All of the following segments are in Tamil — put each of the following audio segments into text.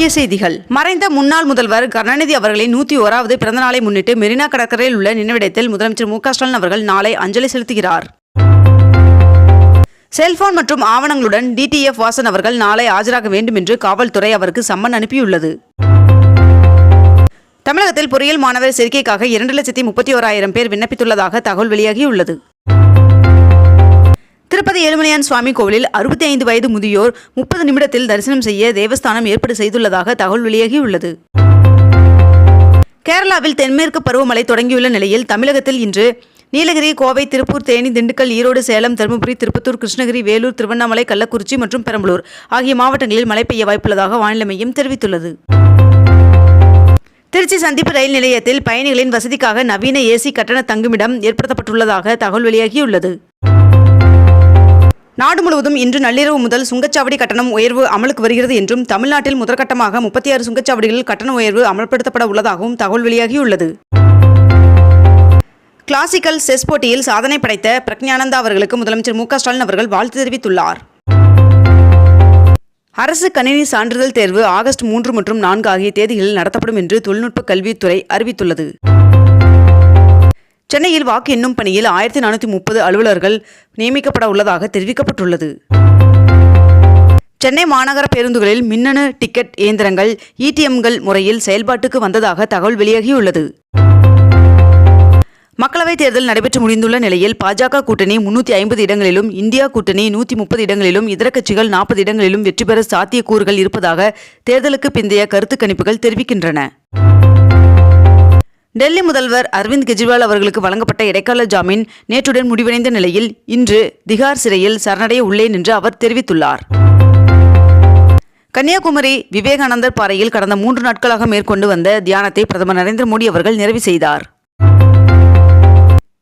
முக்கிய செய்திகள். மறைந்த முன்னாள் முதல்வர் கருணாநிதி அவர்களின் நூத்தி ஓராவது பிறந்த நாளை முன்னிட்டு மெரினா கடற்கரையில் உள்ள நினைவிடத்தில் முதலமைச்சர் மு ஸ்டாலின் அவர்கள் நாளை அஞ்சலி செலுத்துகிறார். செல்போன் மற்றும் ஆவணங்களுடன் டிடிஎஃப் வாசன் அவர்கள் நாளை ஆஜராக வேண்டும் என்று காவல்துறை அவருக்கு சம்மன் அனுப்பியுள்ளது. தமிழகத்தில் பொறியியல் மாணவர் சேர்க்கைக்காக இரண்டு லட்சத்தி முப்பத்தி ஓராயிரம் பேர் விண்ணப்பித்துள்ளதாக தகவல் வெளியாகியுள்ளது. திருப்பதி ஏழுமலையான் சுவாமி கோவிலில் அறுபத்தி ஐந்து வயது முதியோர் முப்பது நிமிடத்தில் தரிசனம் செய்ய தேவஸ்தானம் ஏற்பாடு செய்துள்ளதாக தகவல் வெளியாகியுள்ளது. கேரளாவில் தென்மேற்கு பருவமழை தொடங்கியுள்ள நிலையில் தமிழகத்தில் இன்று நீலகிரி கோவை திருப்பூர் தேனி திண்டுக்கல் ஈரோடு சேலம் தருமபுரி திருப்பத்தூர் கிருஷ்ணகிரி வேலூர் திருவண்ணாமலை கள்ளக்குறிச்சி மற்றும் பெரம்பலூர் ஆகிய மாவட்டங்களில் மழை பெய்ய வாய்ப்புள்ளதாக வானிலை மையம் தெரிவித்துள்ளது. திருச்சி சந்திப்பு ரயில் நிலையத்தில் பயணிகளின் வசதிக்காக நவீன ஏசி கட்டண தங்குமிடம் ஏற்படுத்தப்பட்டுள்ளதாக தகவல் வெளியாகியுள்ளது. நாடு முழுவதும் இன்று நள்ளிரவு முதல் சுங்கச்சாவடி கட்டணம் உயர்வு அமலுக்கு வருகிறது என்றும் தமிழ்நாட்டில் முதற்கட்டமாக முப்பத்தி ஆறு சுங்கச்சாவடிகளில் கட்டண உயர்வு அமல்படுத்தப்பட உள்ளதாகவும் தகவல் வெளியாகியுள்ளது. கிளாசிக்கல் செஸ் போட்டியில் சாதனை படைத்த பிரக்ஞானந்தா அவர்களுக்கு முதலமைச்சர் மு ஸ்டாலின் அவர்கள் வாழ்த்து தெரிவித்துள்ளார். அரசு கணினி சான்றிதழ் தேர்வு ஆகஸ்ட் மூன்று மற்றும் நான்கு ஆகிய தேதிகளில் நடத்தப்படும் என்று தொழில்நுட்ப கல்வித்துறை அறிவித்துள்ளது. சென்னையில் வாக்கு எண்ணும் பணியில் ஆயிரத்தி நானூற்றி முப்பது அலுவலர்கள் நியமிக்கப்பட உள்ளதாக தெரிவிக்கப்பட்டுள்ளது. சென்னை மாநகர பேருந்துகளில் மின்னணு டிக்கெட் இயந்திரங்கள் இடிஎம்கள் முறையில் செயல்பாட்டுக்கு வந்ததாக தகவல் வெளியாகியுள்ளது. மக்களவைத் தேர்தல் நடைபெற்று முடிந்துள்ள நிலையில் பாஜக கூட்டணி முன்னூற்றி ஐம்பது இடங்களிலும் இந்தியா கூட்டணி நூற்றி முப்பது இடங்களிலும் இதர கட்சிகள் நாற்பது இடங்களிலும் வெற்றி பெற சாத்தியக்கூறுகள் இருப்பதாக தேர்தலுக்கு பிந்தைய கருத்து கணிப்புகள் தெரிவிக்கின்றன. டெல்லி முதல்வர் அரவிந்த் கெஜ்ரிவால் அவர்களுக்கு வழங்கப்பட்ட இடைக்கால ஜாமீன் நேற்றுடன் முடிவடைந்த நிலையில் இன்று திகார் சிறையில் சரணடைய உள்ளேன் என்று அவர் தெரிவித்துள்ளார். கன்னியாகுமரி விவேகானந்தர் பாறையில் கடந்த மூன்று நாட்களாக மேற்கொண்டு வந்த தியானத்தை பிரதமர் நரேந்திர மோடி அவர்கள் நிறைவு செய்தார்.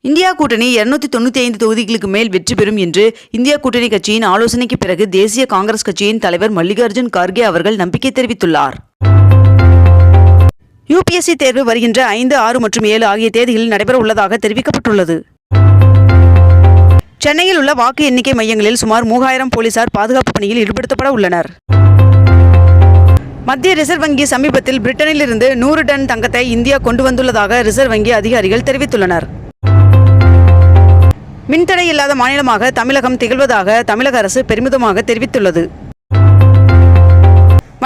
இந்தியா கூட்டணி இருநூத்தி தொண்ணூத்தி ஐந்து தொகுதிகளுக்கு மேல் வெற்றி பெறும் என்று இந்தியா கூட்டணி கட்சியின் ஆலோசனைக்கு பிறகு தேசிய காங்கிரஸ் கட்சியின் தலைவர் மல்லிகார்ஜுன் கார்கே அவர்கள் நம்பிக்கை தெரிவித்துள்ளார். யுபிஎஸ்சி தேர்வு வருகின்ற ஐந்து ஆறு மற்றும் ஏழு ஆகிய தேதிகளில் நடைபெற உள்ளதாக தெரிவிக்கப்பட்டுள்ளது. சென்னையில் உள்ள வாக்கு எண்ணிக்கை மையங்களில் சுமார் மூவாயிரம் போலீசார் பாதுகாப்பு பணியில் ஈடுபடுத்தப்பட உள்ளனர். மத்திய ரிசர்வ் வங்கி சமீபத்தில் பிரிட்டனிலிருந்து நூறு டன் தங்கத்தை இந்தியா கொண்டு வந்துள்ளதாக ரிசர்வ் வங்கி அதிகாரிகள் தெரிவித்துள்ளனர். மின்தடை இல்லாத மாநிலமாக தமிழகம் திகழ்வதாக தமிழக அரசு பெருமிதமாக தெரிவித்துள்ளது.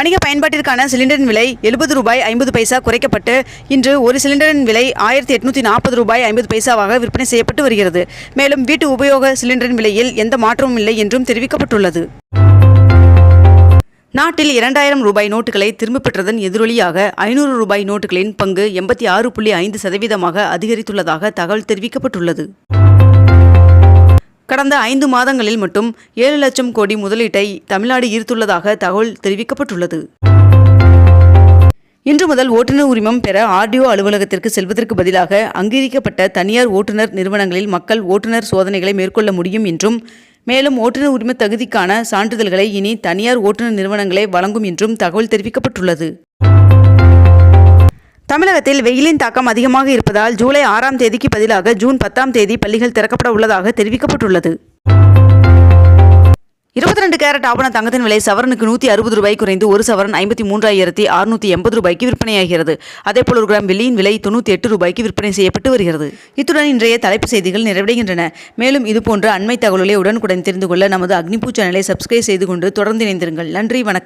வணிக பயன்பாட்டிற்கான சிலிண்டரின் விலை எழுபது ரூபாய் ஐம்பது பைசா குறைக்கப்பட்டு இன்று ஒரு சிலிண்டரின் விலை ஆயிரத்தி எட்நூத்தி நாற்பது ரூபாய் ஐம்பது பைசாவாக விற்பனை செய்யப்பட்டு வருகிறது. மேலும் வீட்டு உபயோக சிலிண்டரின் விலையில் எந்த மாற்றமும் இல்லை என்றும் தெரிவிக்கப்பட்டுள்ளது. நாட்டில் இரண்டாயிரம் ரூபாய் நோட்டுகளை திரும்பப் பெற்றதன் எதிரொலியாக ஐநூறு ரூபாய் நோட்டுகளின் பங்கு எண்பத்தி ஆறு புள்ளி ஐந்து சதவீதமாக அதிகரித்துள்ளதாக தகவல் தெரிவிக்கப்பட்டுள்ளது. கடந்த ஐந்து மாதங்களில் மட்டும் ஏழு லட்சம் கோடி முதலீட்டை தமிழ்நாடு ஈர்த்துள்ளதாக தகவல் தெரிவிக்கப்பட்டுள்ளது. இன்று முதல் ஓட்டுநர் உரிமம் பெற ஆர்டிஓ அலுவலகத்திற்கு செல்வதற்கு பதிலாக அங்கீகரிக்கப்பட்ட தனியார் ஓட்டுநர் நிறுவனங்களில் மக்கள் ஓட்டுநர் சோதனைகளை மேற்கொள்ள முடியும் என்றும் மேலும் ஓட்டுநர் உரிம தகுதிக்கான சான்றிதழ்களை இனி தனியார் ஓட்டுநர் நிறுவனங்களே வழங்கும் என்றும் தகவல் தெரிவிக்கப்பட்டுள்ளது. தமிழகத்தில் வெயிலின் தாக்கம் அதிகமாக இருப்பதால் ஜூலை ஆறாம் தேதிக்கு பதிலாக ஜூன் பத்தாம் தேதி பள்ளிகள் திறக்கப்பட உள்ளதாக தெரிவிக்கப்பட்டுள்ளது. இருபத்தி ரெண்டு கேரட் ஆபண தங்கத்தின் விலை சவரனுக்கு நூற்றி அறுபது ரூபாய் குறைந்து ஒரு சவரன் ஐம்பத்தி மூன்றாயிரத்தி அறுநூற்றி எண்பது ரூபாய்க்கு விற்பனையாகிறது. அதேபோல் ஒரு கிராம் வெள்ளியின் விலை தொண்ணூற்றி எட்டு ரூபாய்க்கு விற்பனை செய்யப்பட்டு வருகிறது. இத்துடன் இன்றைய தலைப்பு செய்திகள் நிறைவடைகின்றன. மேலும் இதுபோன்ற அண்மை தகவல்களை உடனுக்குடன் தெரிந்து கொள்ள நமது அக்னிபூ சேனலை சப்ஸ்கிரைப் செய்து கொண்டு தொடர்ந்து இணைந்திருங்கள். நன்றி வணக்கம்.